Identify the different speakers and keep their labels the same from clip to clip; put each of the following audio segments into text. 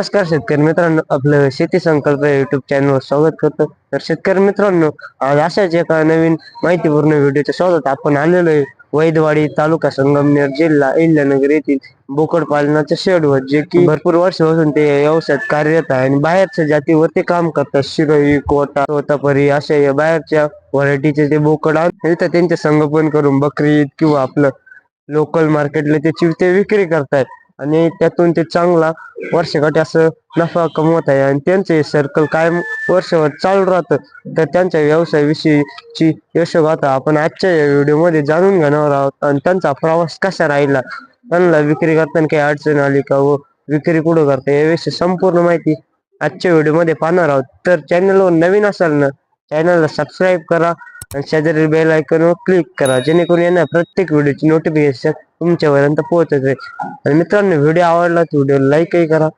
Speaker 1: नमस्कार शेतकरी मित्रांनो आपलं शेती संकल्प युट्यूब चॅनलवर स्वागत करतो. तर शेतकरी मित्रांनो आज अशाच एका नवीन माहितीपूर्ण व्हिडिओच्या शोधात आपण आलेलो आहे. वैदवाडी तालुका संगमनेर जिल्हा इल्यानगर येथील बोकड पालनाच्या शेडवर जे की भरपूर वर्षापासून ते व्यवसायात कार्यरत आहे आणि बाहेरच्या जातीवर ते काम करतात. शिरोई कोटा तोतापरी अशा या बाहेरच्या व्हरायटीचे ते बोकड आणून इथं त्यांचे संगोपन करून बकरी किंवा आपलं लोकल मार्केटला त्याची ते विक्री करतायत. आणि त्यातून ते चांगला वर्षकाठी असं नफा कमवत आहे. आणि त्यांचे सर्कल कायम वर्षभर चालू राहतं. तर त्यांच्या व्यवसायाविषयीची यशोगाथा आपण आजच्या या व्हिडिओमध्ये जाणून घेणार आहोत. आणि त्यांचा प्रवास कसा राहिला? त्यांना विक्री करताना काही अडचण आली का व विक्री कुठं करता याविषयी संपूर्ण माहिती आजच्या व्हिडिओमध्ये पाहणार आहोत. तर चॅनलवर नवीन असाल ना चॅनलला सबस्क्राईब करा. आणि शेजारी बेल आयकॉनवर क्लिक करा जेणेकरून येणार प्रत्येक व्हिडिओची नोटिफिकेशन तुमच्यापर्यंत पोहोचत आहे आणि मित्रांनो व्हिडिओ आवडला तर व्हिडिओ लाईकही करा.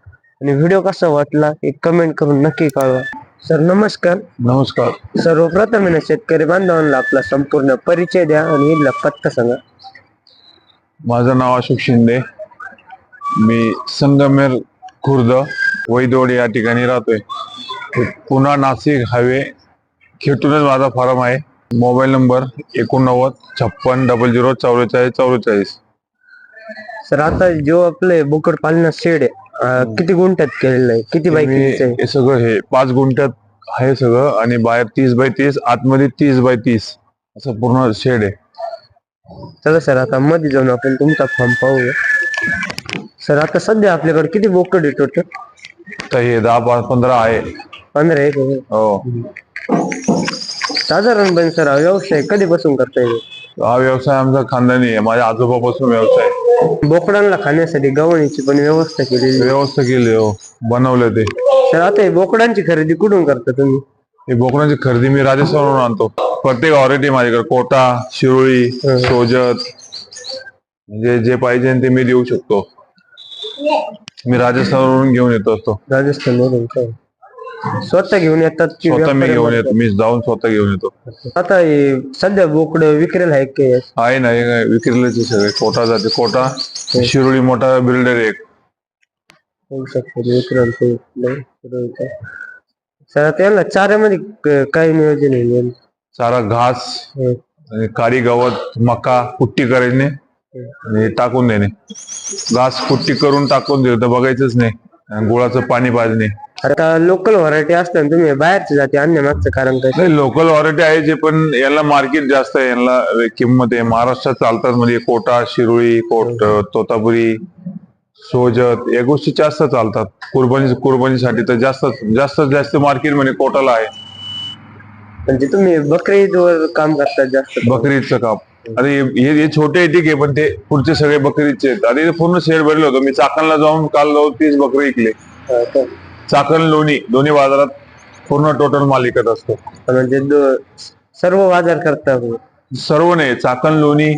Speaker 1: आणि व्हिडिओ कसा वाटला एक कमेंट करून नक्की कळवा. सर नमस्कार.
Speaker 2: नमस्कार.
Speaker 1: सर्वप्रथम ना शेतकरी बांधवांना आपला संपूर्ण परिचय द्या आणि इथला पत्ता सांगा.
Speaker 2: माझं नाव अशोक शिंदे. मी संगमेर खुर्द वैदोडी या ठिकाणी राहतोय. पुन्हा नाशिक हायवे खेटूनच माझा फार्म आहे. मोबाईल नंबर एकोणनव्वद छप्पन डबल झिरो चौवेचाळीस चौवेचाळीस.
Speaker 1: सर आता जो आपले बोकड पालना शेड आहे अं, किती गुंठ्यात केलेलं आहे? किती बाय
Speaker 2: मी
Speaker 1: कितीचं आहे?
Speaker 2: हे सगळं हे पाच गुंठ्यात आहे सगळं आणि बाहेर तीस बाय तीस आतमध्ये तीस बाय तीस असं पूर्ण शेड आहे.
Speaker 1: चला सर आता मध्ये जाऊन आपण तुमचा फॉर्म पाहूया. सर आता सध्या आपल्याकडे किती बोकड आहे टोटल
Speaker 2: तर हे दहा पाच पंधरा आहे.
Speaker 1: पंधरा आहे का?
Speaker 2: हो.
Speaker 1: साधारणपणे सर हा व्यवसाय कधीपासून करता येईल
Speaker 2: हा व्यवसाय आमचा खानदानी आहे. माझ्या आजोबापासून व्यवसाय आहे.
Speaker 1: बोकडांना खाण्यासाठी गव्हाणीची पण व्यवस्था केलेली आहे.
Speaker 2: व्यवस्था केली हो. बनवलं ते.
Speaker 1: तर आता हे बोकडांची खरेदी कुठून करता तुम्ही?
Speaker 2: हे बोकडांची खरेदी मी राजस्थानवरून आणतो. प्रत्येक व्हरायटी माझ्याकडे. कोटा शिरोळी सोजत. म्हणजे जे पाहिजे ते मी देऊ शकतो. मी राजस्थानवरून घेऊन येतो असतो.
Speaker 1: राजस्थानवरून का? स्वतः घेऊन येतात की
Speaker 2: स्वतः मी घेऊन येतो. मी जाऊन स्वतः घेऊन येतो?
Speaker 1: आता हे सध्या बोकड विक्रेल आहे की
Speaker 2: आहे ना हे काय विक्रीलाचे सगळे. कोटा जाते कोटा. शिरोळी मोठा बिल्डर एक.
Speaker 1: होऊ शकतो विक्रेल. सर आता यांना चाऱ्यामध्ये क- काय नियोजन आहे नेमकं?
Speaker 2: सारा घास
Speaker 1: हं.
Speaker 2: आणि काळी गवत मका कुट्टी करायने आणि टाकून देणे घास कुट्टी करून टाकून दिलं तर बघायचंच नाही. गुळाचं पाणी पाजणे
Speaker 1: आता लोकल व्हरायटी असताना तुम्ही बाहेरच्या जाती आणण्यामागचं कारण काय?
Speaker 2: नाही लोकल व्हरायटी आहे जे पण याला मार्केट जास्त आहे. यांना किंमत आहे. महाराष्ट्रात चालतात म्हणजे कोटा शिरोळी कोट तोतापुरी सोजत या गोष्टी जास्त चालतात. कुर्बानी कुर्बानीसाठी तर जास्त जास्त जास्त मार्केट म्हणजे कोटाला आहे.
Speaker 1: म्हणजे तुम्ही बकरी काम करतात जास्त
Speaker 2: बकरीचं काम. अरे हे हे छोटे आहे ठीक आहे पण ते पुढचे सगळे बकरीचे आहेत. इथे पूर्ण शेड भरले होतं. मी चाकणला जाऊन काल जाऊन तीस बकरी विकले? चाकण लोणी दोन्ही बाजारात पूर्ण टोटल मालिकत असतो.
Speaker 1: म्हणजे दो- सर्व बाजार करता
Speaker 2: सर्व नाही चाकण लोणी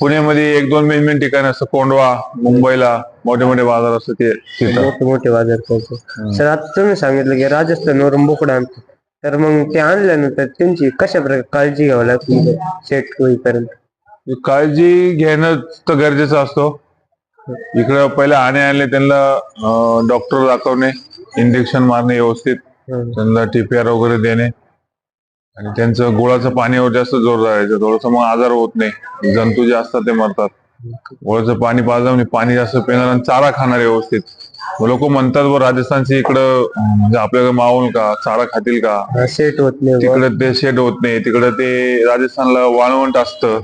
Speaker 2: पुण्यामध्ये एक दोन मेन मेन ठिकाण असतं. कोंडवा मुंबईला मोठे मोठे बाजार असतात ते तिथं.
Speaker 1: मोठे मोठे बाजार करतो. सर आता तुम्ही सांगितलं की राजस्थानवरून बोकड आणतो. तर मग ते आणल्यानंतर त्यांची कशा प्रकारे काळजी घ्यावी लागते? सेट होईपर्यंत?
Speaker 2: काळजी घेणं तर गरजेचं असतो. इकडं पहिले आणे आणले त्यांना डॉक्टर दाखवणे इंजेक्शन मारणे व्यवस्थित. त्यांना टीपीआर वगैरे देणे. आणि त्यांचं गुळाचं पाण्यावर जास्त जोर द्यायचं थोडस मग आजार होत नाही. जंतू जे असतात ते मरतात. गुळाचं पाणी पाजलं म्हणजे पाणी जास्त पिणार आणि चारा खाणार व्यवस्थित. लोक म्हणतात व राजस्थानची इकडं म्हणजे आपल्याकडे मावून का? चारा खातील का?
Speaker 1: सेट होत नाही.
Speaker 2: तिकडे ते शेड होत नाही. तिकडे ते राजस्थानला वाळवंट असतं.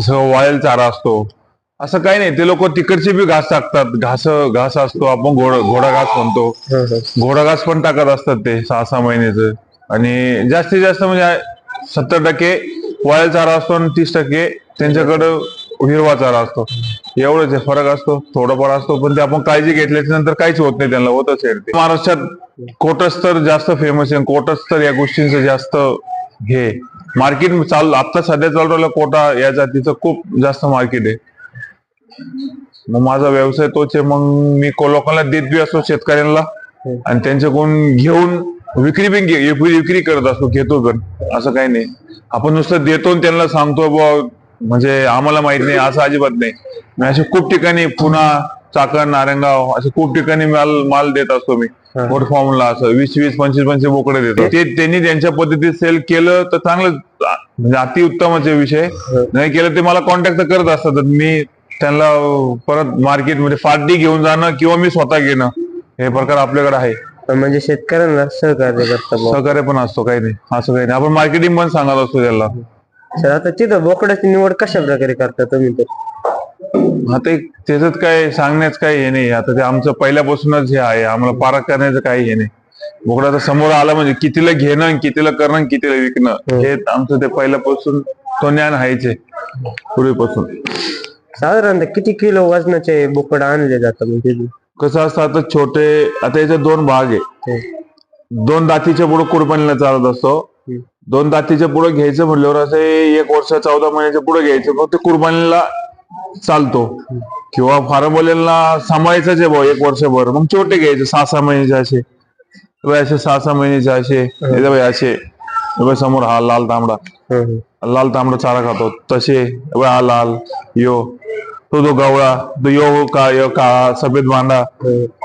Speaker 2: सगळं वाळेल चारा असतो. असं काही नाही. ते लोक तिकडचे बी घास टाकतात. घास घास असतो. आपण घोडा घोडा घास म्हणतो. घोडा घास पण टाकत असतात ते सहा सहा महिन्याचं. आणि जास्तीत जास्त म्हणजे सत्तर टक्के वाळेल चारा असतो आणि तीस टक्के त्यांच्याकडं हिरवा चारा असतो. एवढंच आहे फरक असतो थोडंफार असतो पण ते आपण काळजी घेतल्याच्या नंतर काहीच होत नाही त्यांना होतच आहे ते. महाराष्ट्रात कोटस तर जास्त फेमस आहे कोटस तर या गोष्टींचं जास्त हे मार्केट चालू आता सध्या चालू राहिलं कोटा या जातीचं खूप जास्त मार्केट आहे. मग माझा व्यवसाय तोच आहे मग मी लोकांना देत बी असतो शेतकऱ्यांना आणि त्यांच्याकडून घेऊन विक्री पण घे- विक्री करत असतो घेतो पण असं काही नाही. आपण नुसतं देतो आणि त्यांना सांगतो बुवा म्हणजे आम्हाला माहीत नाही असं अजिबात नाही. मी असे खूप ठिकाणी पुन्हा चाकण नारायणगाव असे खूप ठिकाणी माल माल देत असतो मी. मोठ फॉर्मला असं वीस वीस पंचवीस पंचवीस बोकडे देतो. ते त्यांनी त्यांच्या पद्धतीत सेल केलं तर चांगलं म्हणजे अति उत्तमच आहे विषय. नाही केलं ते मला कॉन्टॅक्ट करत असतात तर मी त्यांना परत मार्केटमध्ये फाटी घेऊन जाणं किंवा मी स्वतः घेणं हे प्रकार आपल्याकडे आहे.
Speaker 1: म्हणजे शेतकऱ्यांना सहकार्य करता बुवा.
Speaker 2: सहकार्य पण असतो काही नाही. असं काही नाही. आपण मार्केटिंग पण सांगत असतो त्याला.
Speaker 1: सर आता तिथं बोकडाची निवड कशा प्रकारे करता तुम्ही तर
Speaker 2: आता एक त्याच्यात काय सांगण्याच काही हे नाही. आता ते आमचं पहिल्यापासूनच हे आहे. आम्हाला पारख करण्याचं काही हे नाही. बोकडाचा समोर आला म्हणजे कितीला घेणं आणि कितीला करणं आणि कितीला विकणं हे आमचं ते पहिल्यापासून तो ज्ञान आहेच आहे पूर्वीपासून.
Speaker 1: साधारणतः किती किलो वजनाचे बोकड आणले जातात म्हणजे?
Speaker 2: कसं असतं आता छोटे आता याचे दोन भाग आहे. दोन दातीच्या पुढे कुरपणीला चालत असतो. दोन दातीच्या पुढे घ्यायचं म्हटल्यावर असं एक वर्ष चौदा महिन्याच्या पुढे घ्यायचं. मग ते कुरबानीला चालतो. किंवा फार्मवाल्यांना सांभाळायचंच आहे भाऊ एक वर्षभर. मग छोटे घ्यायचे सहा सहा महिन्याचे असे. हे असे सहा सहा महिन्याचे असे. हे असे. हे समोर हा लाल तांबडा. लाल तांबडा चारा खातो. तसे. हे हा लाल यो. तो जो गवळा तो यो का यो का सफेद मांडा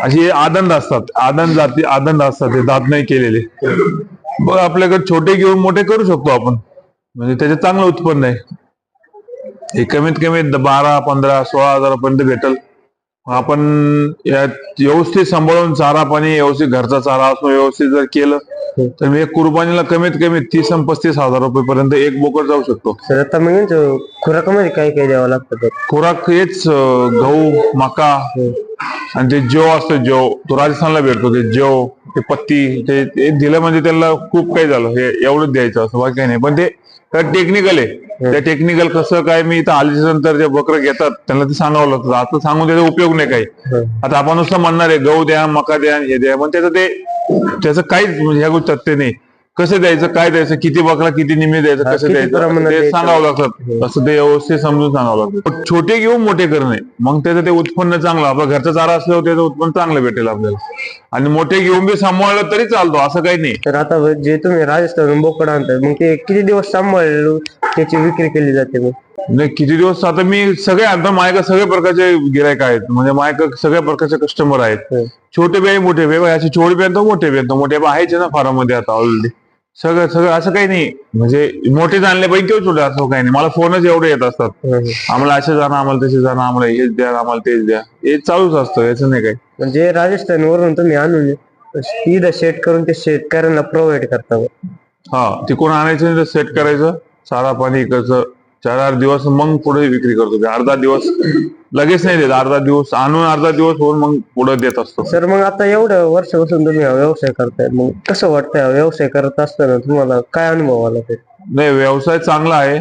Speaker 2: असे आदंड असतात. आदंड जाती आदंड असतात. ते दात नाही केलेले. आपल्याकडे छोटे घेऊन मोठे करू शकतो आपण. म्हणजे त्याचे चांगलं उत्पन्न आहे. हे कमीत कमी बारा पंधरा सोळा हजारापर्यंत भेटल. आपण व्यवस्थित सांभाळून चारा पाणी व्यवस्थित घरचा चारा असो व्यवस्थित जर केलं तर मी एक कुर्बानीला कमीत कमी तीस आणि पस्तीस हजार रुपयेपर्यंत एक बोकड जाऊ शकतो.
Speaker 1: सर आता मग खुराकामध्ये काय काय द्यावं लागतं?
Speaker 2: खुराक हेच गहू मका आणि ते जो असतो जो तो राजस्थानला भेटतो ते जो ते पत्ती ते ते दिलं म्हणजे त्याला खूप काही झालं. हे एवढंच द्यायचं असं बाकी काही नाही. पण ते टेक्निकल आहे. त्या टेक्निकल कसं काय मी इथं आल्याच्यानंतर जे बकरं घेतात त्यांना ते सांगावं लागतं. आता सांगून त्याचा उपयोग नाही काही. आता आपण नुसतं म्हणणार आहे गहू द्या मका द्या हे द्या. पण त्याचं ते त्याचं काहीच म्हणजे ह्या गोष्टी तथ्य नाही. कसं द्यायचं काय द्यायचं किती बकरा किती निमी द्यायचं कसं
Speaker 1: किती
Speaker 2: द्यायचं?
Speaker 1: प्रमाणात
Speaker 2: ते
Speaker 1: द्यायचं?
Speaker 2: सांगावं लागतं. असं ते व्यवस्थित समजून सांगावं लागतं. छोटे घेऊन मोठे करणे मग त्याचं ते उत्पन्न चांगलं. आपलं घरचा चारा असल्यावर त्याचं उत्पन्न चांगलं भेटेल आपल्याला. आणि मोठे घेऊन बी सांभाळलं तरी चालतो असं काही नाही.
Speaker 1: तर आता जे तुम्ही राजस्थान बोकड आणताय मग ते किती दिवस सांभाळलो? त्याची विक्री केली जाते मग?
Speaker 2: नाही किती दिवस आता मी सगळे आता माझ्याकडे सगळे प्रकारचे गिरायक आहेत म्हणजे माझ्याकडे सगळ्या प्रकारचे कस्टमर आहेत
Speaker 1: हं.
Speaker 2: छोटे बी मोठे बी. असे छोटे बी मोठे बी. मोठे बी आहेच ना फार्ममध्ये आता ऑलरेडी सगळं सगळं असं काही नाही म्हणजे मोठे आणले पाहिजे किंवा छोटे असं काही नाही मला फोनच एवढे येत असतात
Speaker 1: हं.
Speaker 2: आम्हाला असे जाणं आम्हाला तसे जाणं आम्हाला हेच द्या आम्हाला तेच द्या हे चालूच असतं याचं नाही काही
Speaker 1: म्हणजे राजस्थान वरून तुम्ही आणून तिथं सेट करून ते शेतकऱ्यांना प्रोव्हाइड करता.
Speaker 2: हा तिकडून आणायचं सेट करायचं चारा पाणी इकडचं चार आठ दिवस मग पुढे विक्री करतो. मी अर्धा दिवस लगेच नाही देत. अर्धा दिवस आणून अर्धा दिवस होऊन मग पुढे देत असतो.
Speaker 1: सर मग आता एवढं वर्षापासून तुम्ही हा व्यवसाय करताय. मग कसं वाटतंय हा व्यवसाय करत असताना तुम्हाला काय अनुभव आला ते?
Speaker 2: नाही व्यवसाय चांगला आहे.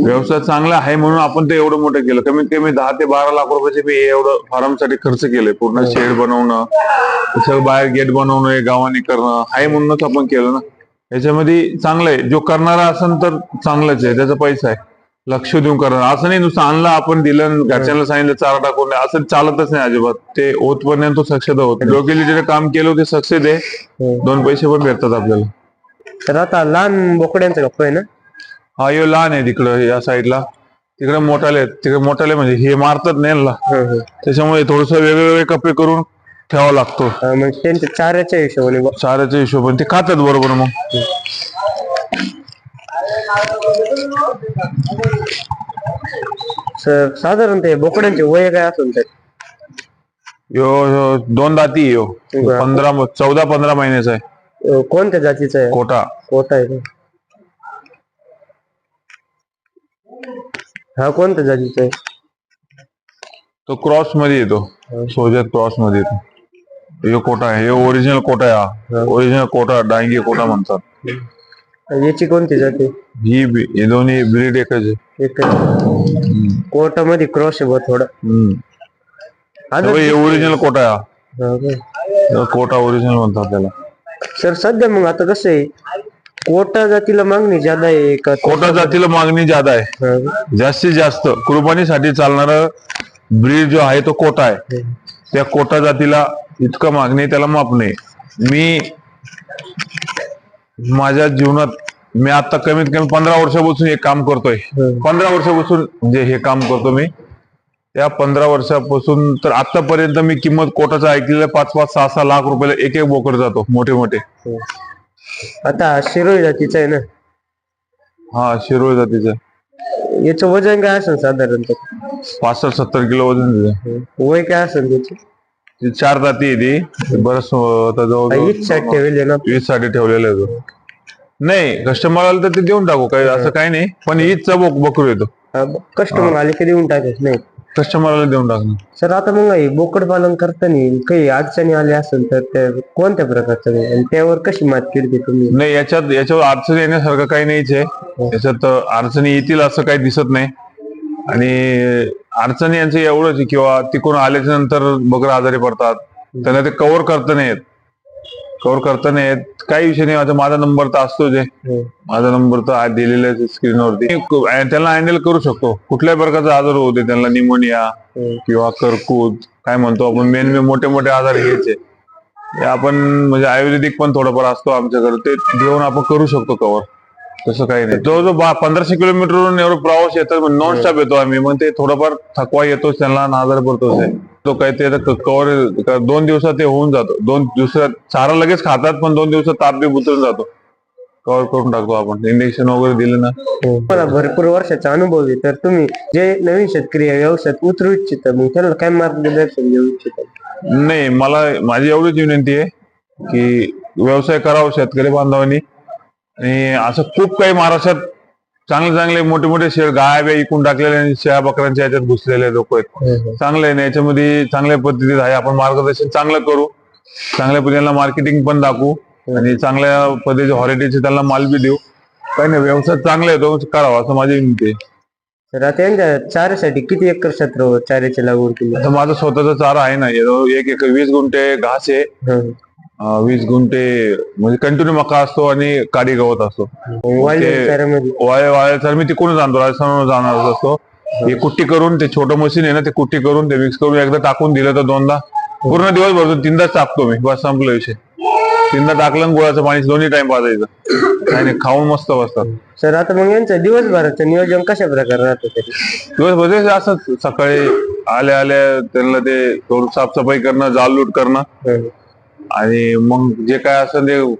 Speaker 2: व्यवसाय चांगला आहे म्हणून आपण ते एवढं मोठं केलं. कमीत कमी दहा ते बारा लाख रुपयाचे मी एवढं फार्मसाठी खर्च केलंय पूर्ण शेड बनवणं सगळं बाहेर गेट बनवणं हे गावाने करणं आहे म्हणूनच आपण केलं ना. याच्यामध्ये चांगलं आहे. जो करणारा असेल तर चांगलंच आहे. त्याचा पैसा आहे. लक्ष देऊन करणार असं नाही नुसतं आणलं आपण दिलं घरच्यांना सांगितलं चारा टाकून असं चालतच नाही अजिबात. ते होतपर्यंत तो सक्सेस होत योग्य काम केलं ते सक्सेस आहे. दोन पैसे पण भेटतात आपल्याला.
Speaker 1: तर आता लहान बोकड्यांचा गप्प आहे ना?
Speaker 2: हा यो लहान आहे तिकडं या साईडला. तिकडे मोठाले तिकडे मोठाले म्हणजे हे मारतात नाही. त्याच्यामुळे थोडस वेगवेगळे कपडे करून ठेवावा लागतो.
Speaker 1: त्यांच्या चाऱ्याच्या हिशोबाने.
Speaker 2: चाऱ्याच्या हिशोबाने. ते खातात बरोबर मग.
Speaker 1: सर साधारणतः हे बोकड्यांचे वय काय असेल तर
Speaker 2: यो यो दोन दाती यो.
Speaker 1: बरं.
Speaker 2: पंधरा चौदा पंधरा महिन्याचा आहे.
Speaker 1: अं, कोणत्या जातीचा आहे?
Speaker 2: कोटा.
Speaker 1: कोटा आहे का? हा कोणत्या जातीचा आहे?
Speaker 2: तो क्रॉसमध्ये येतो. सोजत क्रॉसमध्ये येतो. यो कोटा आहे यो ओरिजिनल कोटा आहे हा. ओरिजिनल कोटा डांगी कोटा म्हणतात.
Speaker 1: याची कोणती जाती?
Speaker 2: ही बी- हे दोन्ही ब्रीड एकच आहे.
Speaker 1: एक कोटामध्ये क्रॉस आहे बुवा थोडा.
Speaker 2: हम्म. हे ओरिजिनल कोटा आहे हा.
Speaker 1: हा का?
Speaker 2: याला कोटा ओरिजिनल म्हणतात त्याला.
Speaker 1: सर सध्या मग आता कसं आहे? कोटा जातीला मागणी ज्यादा आहे का
Speaker 2: कोटा जातीला मागणी ज्यादा आहे.
Speaker 1: हा का?
Speaker 2: जास्तीत जास्त कुर्बानीसाठी चालणारा ब्रीड जो आहे तो कोटा आहे. त्या कोटा जातीला इतकं मागणी त्याला माप नाही. मी माझ्या जीवनात मी आता कमीत कमी पंधरा वर्षापासून हे काम करतोय.
Speaker 1: हम्म.
Speaker 2: पंधरा वर्षापासून म्हणजे हे काम करतो मी या पंधरा वर्षापासून तर आतापर्यंत मी किंमत कोटाचं ऐकलेलं पाच पाच सहा सहा लाख रुपयाला एक एक बोकड जातो मोठे मोठे
Speaker 1: आता शिरोळी जातीचं आहे ना?
Speaker 2: हा शिरोळ जातीचं.
Speaker 1: याचं वजन काय असेल साधारणतः?
Speaker 2: पासष्ट सत्तर किलो वजन आहे
Speaker 1: वय काय असेल त्याची?
Speaker 2: चार जाती आहे ती. बरंच
Speaker 1: हीच साठी ठेवली ना?
Speaker 2: वीजसाठी ठेवलेलं आहे तो. नाही कस्टमर आलं तर ते देऊन टाकू काही असं काही नाही. पण ईदचा बोक बकरू येतो.
Speaker 1: कस्टमर आले की देऊन टाकायच नाही.
Speaker 2: कस्टमरला देऊन टाकणं
Speaker 1: सर आता मग हे बोकड पालन करताना काही अडचणी आल्या असेल तर त्या कोणत्या प्रकारचं नाही आणि त्यावर कशी मात केली तुम्ही?
Speaker 2: नाही याच्यात याच्यावर अडचण येण्यासारखं काही नाहीच आहे. याच्यात अडचणी येतील असं काही दिसत नाही. आणि अडचणी यांचं एवढंच किंवा तिकडून आल्याच्यानंतर बकर आजारी पडतात. त्यांना ते कव्हर करता नाही येत कव्हर करता नाही येत काही विषय नाही. माझा माझा नंबर तर असतोच आहे. माझा नंबर तर आज दिलेला आहे स्क्रीनवरती त्यांना हँडल करू शकतो. कुठल्याही प्रकारचा आजार होऊ दे. त्यांना निमोनिया किंवा कर्कूत काय म्हणतो आपण मेन मेन मोठे मोठे आजार हे आपण म्हणजे आयुर्वेदिक पण थोडंफार असतो आमच्याकडे. ते घेऊन आपण करू शकतो कव्हर तसं काही नाही. जो जो पंधराशे किलोमीटरवरून एवढं प्रवास येतात नॉन स्टॉप येतो आम्ही. मग ते थोडंफार थकवा येतोच त्यांना आजार पडतोच आहे. तो काही ते कव्हर दोन दिवसात ते होऊन जातो. दोन दिवसात चारा लगेच खातात पण दोन दिवसात ताप बी उतरून जातो. कव्हर करून टाकतो आपण. इंजेक्शन वगैरे दिलं ना.
Speaker 1: मला भरपूर वर्षाचा अनुभव आहे. तर तुम्ही जे नवीन शेतकरी व्यवसायात उतरू इच्छिता मग त्यांना काय मार्गदर्शन देऊ इच्छिता?
Speaker 2: नाही मला माझी एवढीच विनंती आहे की व्यवसाय करावा शेतकरी बांधवांनी. आणि असं खूप काही महाराष्ट्रात चांगले चांगले मोठे मोठे शेळ गाय बी इकून टाकलेले आणि शेळ्या बकऱ्यांच्या याच्यात घुसलेले लोक आहेत. चांगलं आहे याच्यामध्ये चांगल्या पद्धतीत आहे. आपण मार्गदर्शन चांगलं करू. चांगल्या पद्धतीला मार्केटिंग पण दाखवू. आणि चांगल्या पद्धतीचे हॉलिडेचे त्यांना माल बी देऊ. काही नाही व्यवसाय चांगला आहे तो करावा असं माझी विनंती आहे.
Speaker 1: तर आता यांच्या चाऱ्यासाठी किती एकर क्षेत्र चाऱ्याची लागवड केली?
Speaker 2: आता माझा स्वतःचा चारा आहे ना एक एक वीस गुंठे घास आहे.
Speaker 1: हं.
Speaker 2: वीस गुंठे म्हणजे कंटिन्यू मका असतो आणि काडी गवत असतो.
Speaker 1: वाळलेल्या
Speaker 2: ते-
Speaker 1: चाऱ्यामध्ये.
Speaker 2: वाळे वाळे तर मी तिकडून आणतो राजस्थानवरून जाणार असतो. हे कुट्टी करून ते छोटं मशीन आहे ना ते कुट्टी करून ते मिक्स करून एकदा टाकून दिलं तर दोनदा. पूर्ण दिवस भरतो तीनदाच टाकतो मी बस संपला विषय. तीनदा टाकलं आणि गुळाचं पाणी दोन्ही टाइम पाजायचं नाही नाही, खाऊन मस्त बसतात.
Speaker 1: सर आता मग यांचं दिवसभराचं नियोजन कशा प्रकारे राहतं
Speaker 2: दिवसभर ते असं सकाळी आल्या आल्या त्यांना ते थोडं साफसफाई करणं जालूट करणं. आणि मग जे काय असेल ते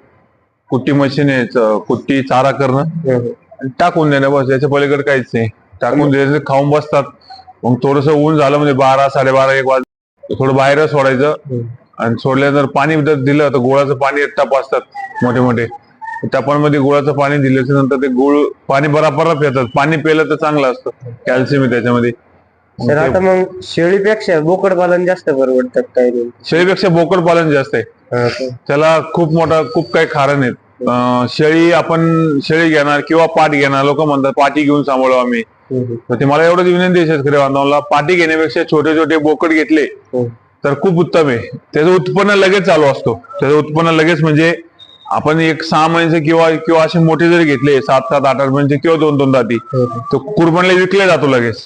Speaker 2: कुट्टी मशीन आहे कुट्टी चारा करणं.
Speaker 1: हं.
Speaker 2: आणि टाकून देणं बस याच्या पलीकडे काहीच नाही. टाकून द्यायचं खाऊन बसतात. मग थोडस ऊन झालं म्हणजे बारा साडेबारा एक वाज थोडं बाहेर सोडायचं.
Speaker 1: हं.
Speaker 2: आणि सोडल्यानंतर पाणी जर दिलं तर गुळाचं पाणी टप असतात मोठे मोठे. टपांमध्ये गुळाचं पाणी दिल्याच्या नंतर ते गुळ पाणी बराबर पितात पाणी पिलं तर चांगलं असतं. कॅल्शियम आहे त्याच्यामध्ये.
Speaker 1: सर आता मग शेळीपेक्षा बोकड पालन जास्त परवडतात काय
Speaker 2: शेळीपेक्षा बोकड पालन जास्त आहे? त्याला खूप मोठा खूप काही कारण आहेत. शेळी आपण शेळी घेणार किंवा पाट घेणार लोक म्हणतात पाठी घेऊन सांभाळू आम्ही. ते मला एवढंच विनंती आहे शेतकरी बांधवांना पाठी घेण्यापेक्षा छोटे छोटे बोकड घेतले
Speaker 1: हं.
Speaker 2: तर खूप उत्तम आहे. त्याचं उत्पन्न लगेच चालू असतो. त्याचं उत्पन्न लगेच म्हणजे आपण एक सहा महिन्याचे किंवा किंवा असे मोठे जरी घेतले सात सात आठ आठ महिन्याचे किंवा दोन दोन दाती
Speaker 1: हं.
Speaker 2: तर कुरबनला विकले जातो लगेच.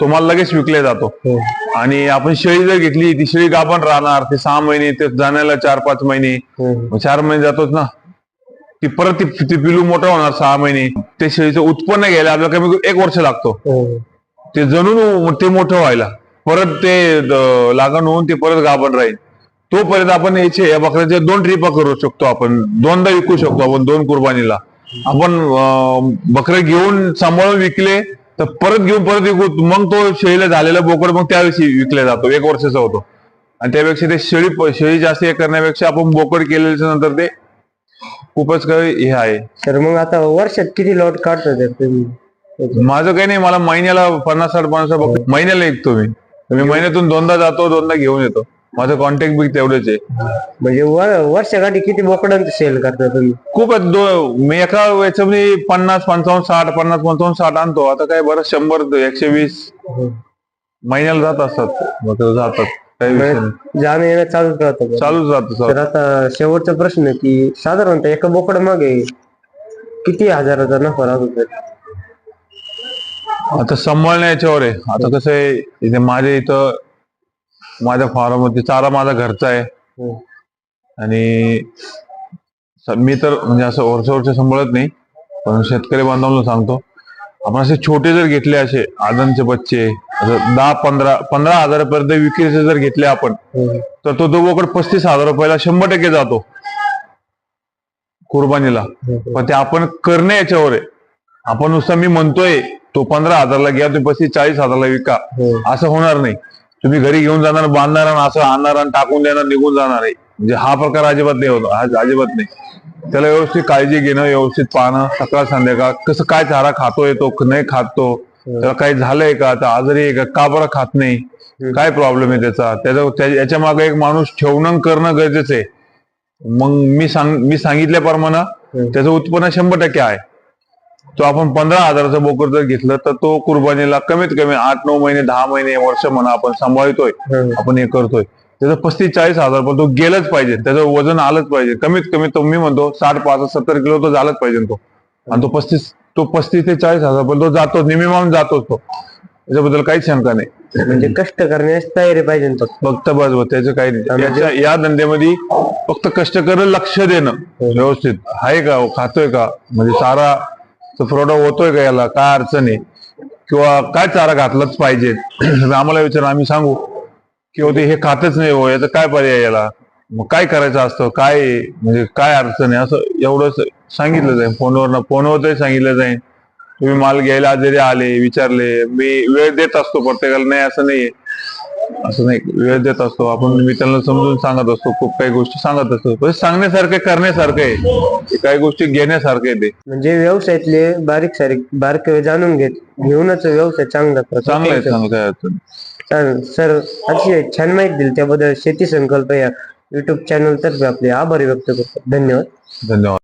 Speaker 2: तो माल लगेच विकले जातो.
Speaker 1: हं.
Speaker 2: आणि आपण शेळी जर घेतली ती शेळी गाभण राहणार? ते सहा महिने ते जाण्याला चार पाच महिने.
Speaker 1: हं.
Speaker 2: मग चार महिने जातोच ना. ती परत ती ती पिलू मोठं होणार सहा महिने. ते शेळीचं उत्पन्न घ्यायला आपल्याला कमी एक वर्ष लागतो.
Speaker 1: हं.
Speaker 2: ते जणून ते मोठं व्हायला. परत ते लागण होऊन ते परत गाभण राहील. तोपर्यंत आपण याचे या बकऱ्याचे दोन ट्रिपा करू शकतो आपण. दोनदा विकू शकतो आपण दोन कुर्बानीला. आपण बकरे घेऊन सांभाळून विकले तर परत घेऊन परत विकू. मग तो शेळीला झालेला बोकड मग त्यावेळी विकला जातो. एक वर्षाचा होतो. आणि त्यापेक्षा ते शेळी शेळी जास्त हे करण्यापेक्षा आपण बोकड केल्याच्यानंतर ते खूपच काही हे आहे.
Speaker 1: सर मग आता वर्षात किती लॉट काढता तर तुम्ही?
Speaker 2: माझं काही नाही. मला महिन्याला पन्नास साठ पन्नास बकरी- महिन्याला विकतो मी. मी महिन्यातून दोनदा जातो दोनदा घेऊन येतो. माझं कॉन्टॅक्ट बी तेवढेच आहे.
Speaker 1: म्हणजे वर- वर्षाकाठी किती बोकडांचं सेल करता तुम्ही?
Speaker 2: खूप आहेत दो मी एका याच्यामध्ये पन्नास पंचावन्न साठ पन्नास पंचावन्न साठ आणतो. आता काय बरं शंभर एकशे वीस. महिन्याला जात असतात. जातात. काही विषय नाही.
Speaker 1: जाणं येणं चालूच राहतं.
Speaker 2: चालूच राहतं
Speaker 1: तर आता शेवटचा प्रश्न आहे की साधारणतः एका बोकड मागे किती हजाराचा नफा राहतो तरी?
Speaker 2: आता सांभाळण्या याच्यावर आहे. आता कसं आहे इथे माझ्या इथं माझ्या फार्ममध्ये चारा माझा घरचा आहे.
Speaker 1: हं.
Speaker 2: आणि मी तर म्हणजे असं वर्ष वर्ष सांभाळत नाही पण शेतकरी बांधवांना सांगतो. आपण असे छोटे जर घेतले असे आदनचे बच्चे दहा पंधरा पंधरा हजारापर्यंत विक्रीचे जर घेतले आपण
Speaker 1: हम्म.
Speaker 2: तर तो तो बोकड पस्तीस हजार रुपयाला शंभर टक्के जातो. कुर्बानीला. पण ते आपण करणे याच्यावर आहे. आपण नुसतं मी म्हणतोय तो पंधरा हजारला घ्या तुम्ही पस्तीस चाळीस हजारला विका. असं होणार नाही. तुम्ही घरी घेऊन जाणार बांधणार आणि असं आणणार आणि टाकून देणार निघून जाणार आहे. म्हणजे हा प्रकार अजिबात नाही होत अजिबात नाही. त्याला व्यवस्थित काळजी घेणं व्यवस्थित पाहणं सकाळ संध्याकाळ कसं काय चारा खातोय तो नाही खातो त्याला काही झालंय का? तर आजारी आहे का? का बरं खात नाही? काय प्रॉब्लेम आहे त्याचा? त्याचा त्या- याच्या मागे एक माणूस ठेवणं करणं गरजेचं आहे. मग मी सांग मी सांगितल्याप्रमाणे त्याचं उत्पन्न शंभर टक्के आहे. तो आपण पंधरा हजाराचं बोकड जर घेतलं तर तो कुर्बानीला कमीत कमी आठ नऊ महिने दहा महिने वर्ष म्हणा आपण सांभाळतोय. आपण हे करतोय. त्याचं पस्तीस चाळीस हजार पण तो गेलंच पाहिजे. त्याचं वजन आलंच पाहिजे. कमीत कमी तो मी म्हणतो साठ पाच सत्तर किलो तो झालाच पाहिजे तो. आणि तो पस्तीस तो पस्तीस ते चाळीस हजार पण तो जातो मिनिमम जातोच तो. त्याच्याबद्दल काहीच शंका नाही.
Speaker 1: म्हणजे कष्ट करण्यास तयारी पाहिजे फक्त.
Speaker 2: बस बस त्याचं काही नाही. याच्या या धंद्यामध्ये फक्त कष्ट करणं लक्ष देणं व्यवस्थित. आहे का खातोय का? म्हणजे तो पुरवठा होतोय का याला? काय अडचण आहे? किंवा काय चारा घातलाच पाहिजे? आम्हाला विचार आम्ही सांगू. की होते हे खातच नाही हो याचं काय पर्याय याला? मग काय करायचं असतं? काय म्हणजे काय अडचण आहे? असं एवढंच सांगितलं जाईल. फोनवर फोनवर सांगितलं जाईल. तुम्ही माल घ्यायला जरी आले विचारले मी वेळ देत असतो प्रत्येकाला. नाही असं नाहीये असं नाही वेळ देत असतो. आपण मी त्यांना समजून सांगत असतो. खूप काही गोष्टी सांगत असतो. पण सांगण्यासारखं करण्यासारखं आहे. काही गोष्टी घेण्यासारखं आहे ते.
Speaker 1: म्हणजे व्यवसायातले बारीक सारीक बारकावे जाणून घेत घेऊनच व्यवसाय चांगला करतो.
Speaker 2: चांगलं आहे चांगलं काय अडचण नाही.
Speaker 1: चालेल. सर अतिशय छान माहिती दिली. त्याबद्दल शेती संकल्प या युट्यूब चॅनल तर्फे आपले आभार व्यक्त करतो. धन्यवाद.
Speaker 2: धन्यवाद.